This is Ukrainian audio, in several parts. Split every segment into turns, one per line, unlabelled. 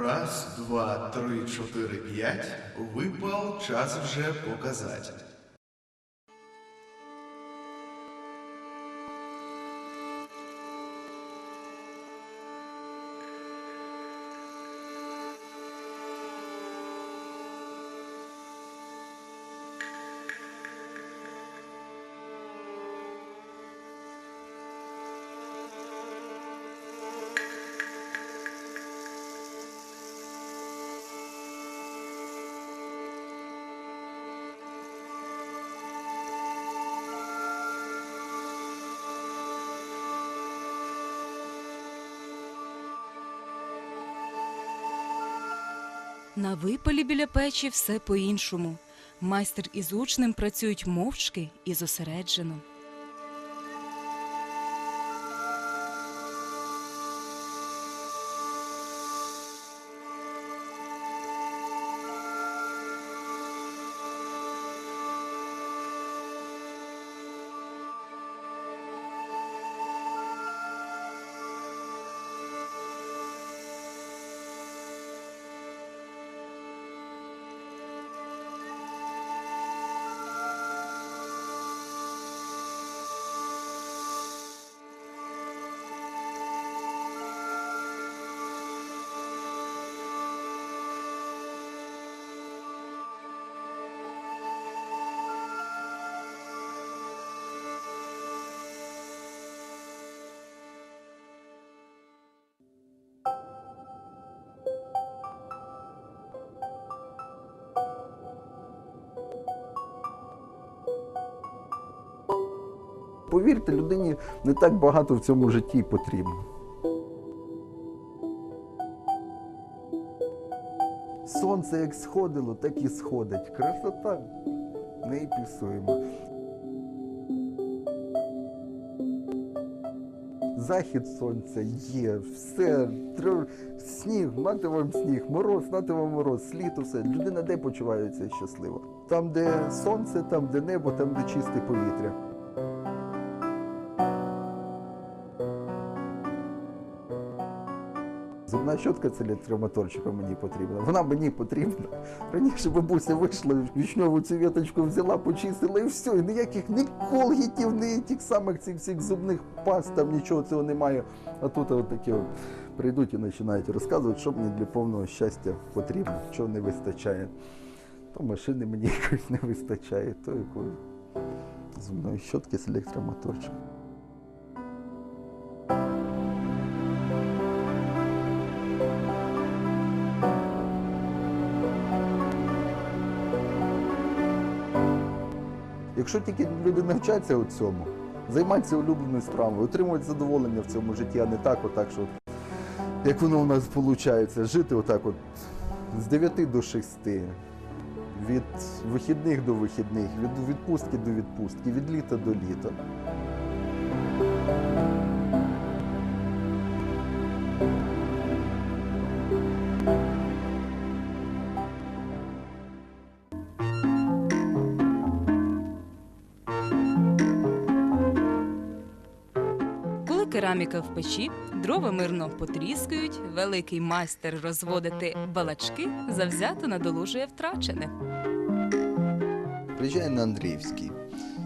Раз, два, три, чотири, п'ять. Випал, час вже показати.
На випалі біля печі все по-іншому. Майстер із учнем працюють мовчки і зосереджено.
Повірте, людині не так багато в цьому житті потрібно. Сонце як сходило, так і сходить. Красота. Не пісуємо. Захід сонця є, все. Сніг, нате вам сніг, мороз, нате вам мороз, літо, все. Людина де почувається щасливо? Там, де сонце, там, де небо, там, де чисте повітря. Зубна щотка це для травматорчика мені потрібна. Вона мені потрібна. Раніше бабуся вийшла, вічньову цю віточку взяла, почистила і все. І ніяких ні колгітів, ні тих самих цих всіх зубних паст, там нічого цього немає. А тут от такі от прийдуть і починають розказувати, що мені для повного щастя потрібно, чого не вистачає. То машини мені якось не вистачає, то якої зубної щотки з електромоторчиком. Якщо тільки люди навчаться у цьому, займатися улюбленою справою, отримувати задоволення в цьому житті, а не так, отак, що як воно у нас виходить, жити отак от з 9 до 6, від вихідних до вихідних, від відпустки до відпустки, від літа до літа.
Коли кераміка в печі, дрова мирно потріскують, великий майстер розводити балачки завзято надолужує втрачене.
Приїжджаю на Андріївський,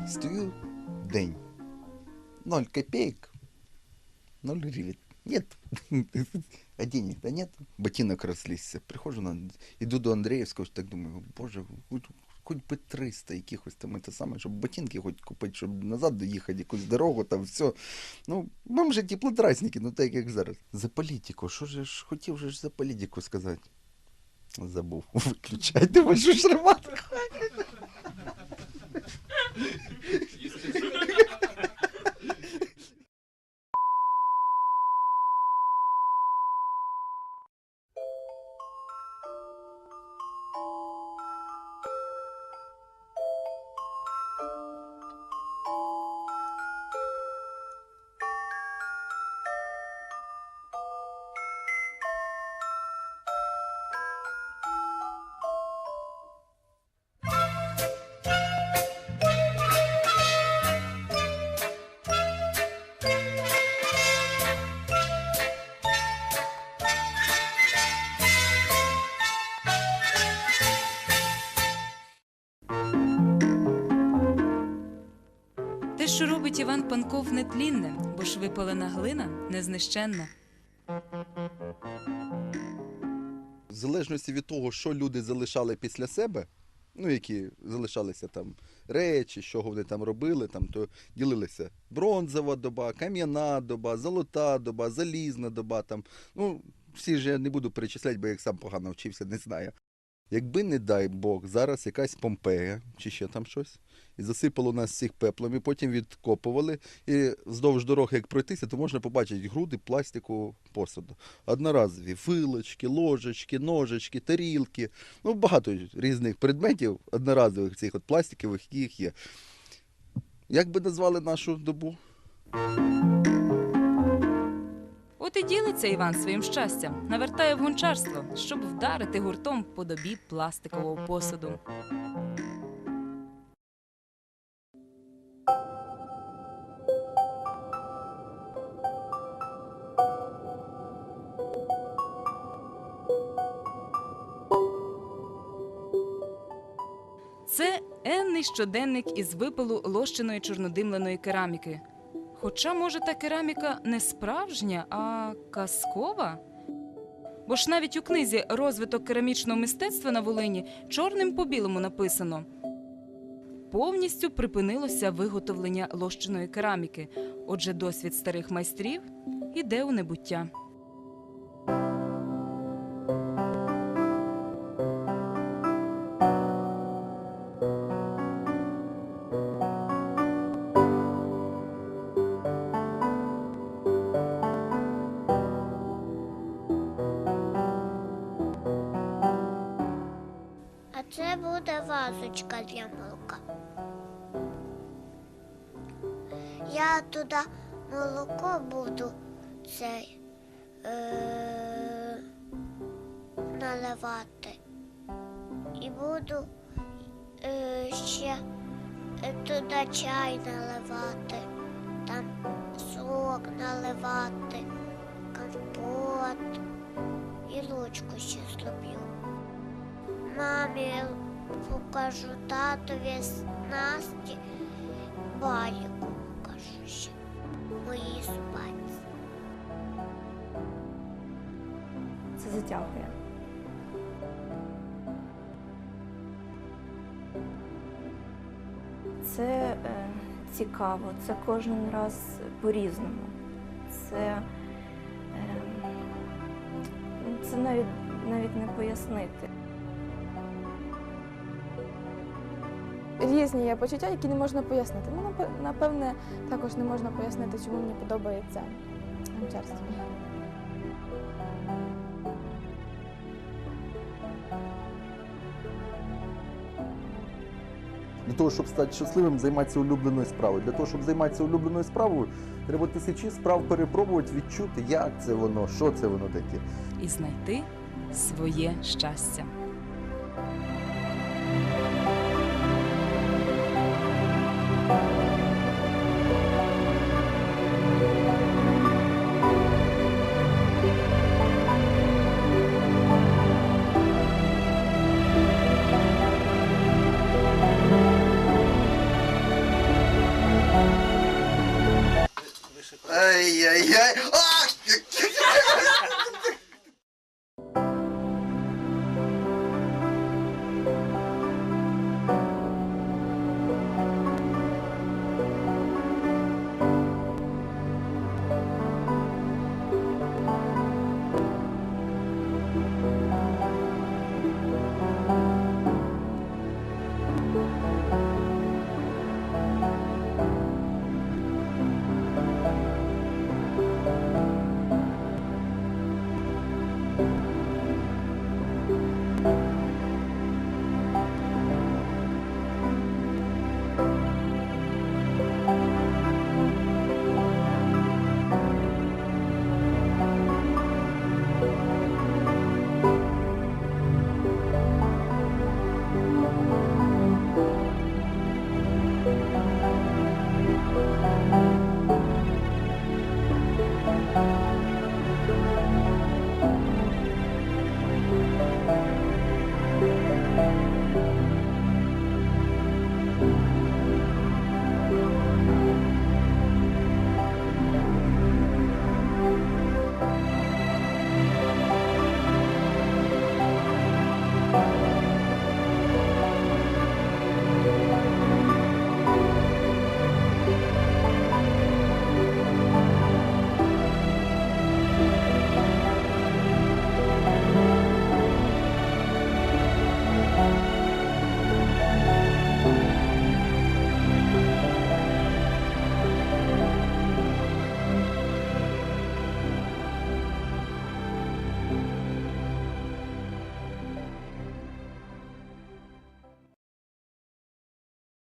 Стою день. Ноль копійок, Ноль гривень. Нет. А денег-то нет. Ботинок розлізся. Прихожу на іду до Андреївського, так думаю, боже, хоч, би 300 якихось там те саме, щоб ботинки хоч купити, щоб назад доїхати, якусь дорогу, там все. Ну, вам же теплотрасники, ну так як зараз. За політику. Що ж хотів же за політику сказати? Забув. Виключайте вашу шраматку.
що робить Іван Панков нетлінне, бо ж випалена глина незнищенна.
В залежності від того, що люди залишали після себе, ну, які залишалися там речі, що вони там робили, там, то ділилися бронзова доба, кам'яна доба, золота доба, залізна доба. Там. Ну, всі ж я не буду перечисляти, бо я сам погано вчився, не знаю. Якби, не дай Бог, зараз якась Помпея чи ще там щось, і засипало нас всіх пеплом, і потім відкопували, і вздовж дороги, як пройтися, то можна побачити груди пластикового посуду. Одноразові вилочки, ложечки, ножечки, тарілки. Ну, багато різних предметів одноразових цих от пластикових, яких є. Як би назвали нашу добу?
От і ділиться Іван своїм щастям, навертає в гончарство, щоб вдарити гуртом по добі пластикового посуду. Енний щоденник із випилу лощеної чорнодимленої кераміки. Хоча, може, та кераміка не справжня, а казкова? Бо ж навіть у книзі Розвиток керамічного мистецтва на Волині чорним по білому написано. Повністю припинилося виготовлення лощеної кераміки. Отже, досвід старих майстрів іде у небуття.
Буде вазочка для молока. Я туди молоко буду цей е- наливати. І буду е- ще туди чай наливати, там сок наливати, компот і лучку ще зроблю. Мамі покажу татові Насті, байку покажу ще моїй собаці.
Це затягує. Це е, цікаво, це кожен раз по-різному. Це, е, це навіть, навіть не пояснити.
Різні є почуття, які не можна пояснити. Ну, напевне, також не можна пояснити, чому мені подобається гончарство.
Для того, щоб стати щасливим, займатися улюбленою справою. Для того, щоб займатися улюбленою справою, треба тисячі справ перепробувати, відчути, як це воно, що це воно таке.
і знайти своє щастя.